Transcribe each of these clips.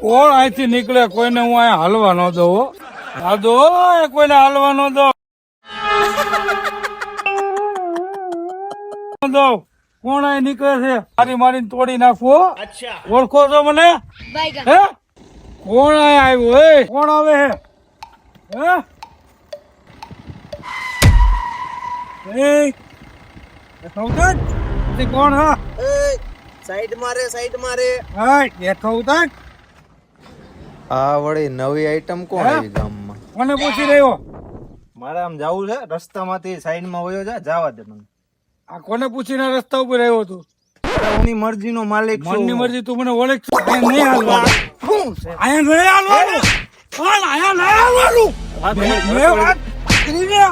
કોણ અહીંથી નીકળે? કોઈને હું અહીંયા હાલવા ન દઉં આ દો કોઈને હાલવા ન દો દઉં. કોણ અહીં નીકળે છે? મારી મારીને તોડી નાખવો ઓળખો છો મને? હે? કોણ અહીં આવ્યું? હે? કોણ આવે હે હે? એ કોણ હા? સાઈડ મારે સાઈડ મારે હા બેઠો ઉતર આ વળી નવી આઈટમ કોણ આવી ગામમાં? કોને પૂછી રહ્યો. મારે આમ જાવું છે રસ્તામાંથી સાઈડમાં વયો જા જવા દે મને. આ કોને પૂછીને રસ્તા ઉપર આવ્યો તું? મરજી મરજીનો માલિક છું. મનની મરજી તું મને ઓળખ છું. નહીં હાલવાનું. આયા નહીં હાલવાનું. કોણ આયા નહીં હાલવાનું. મેં વાત કરી. ને આ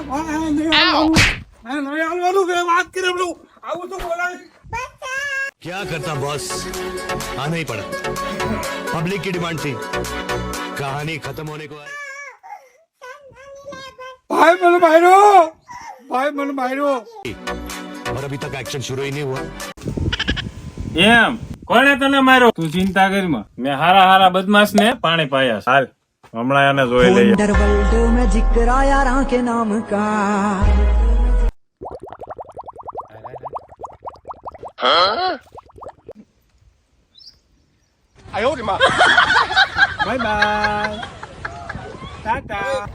નહીં હાલવાનું. અહીંયા નહીં હાલવાનું મેં વાત કરી આવું તો બોલાય. क्या करता बॉस आना ही पड़ा पब्लिक की डिमांड थी कहानी खत्म होने को आई ભાઈ મને માર્યો ભાઈ મને માર્યો और अभी तक एक्शन शुरू ही नहीं हुआ એમ કોણે તને માર્યો તું ચિંતા કરીમાં મેં હારા હારા બદમાશ ને પાણી પાયા હાલ હમણાં એને જોઈ લઈએ अंडरवर्ल्ड में 哎呦我的妈！拜拜，哒哒。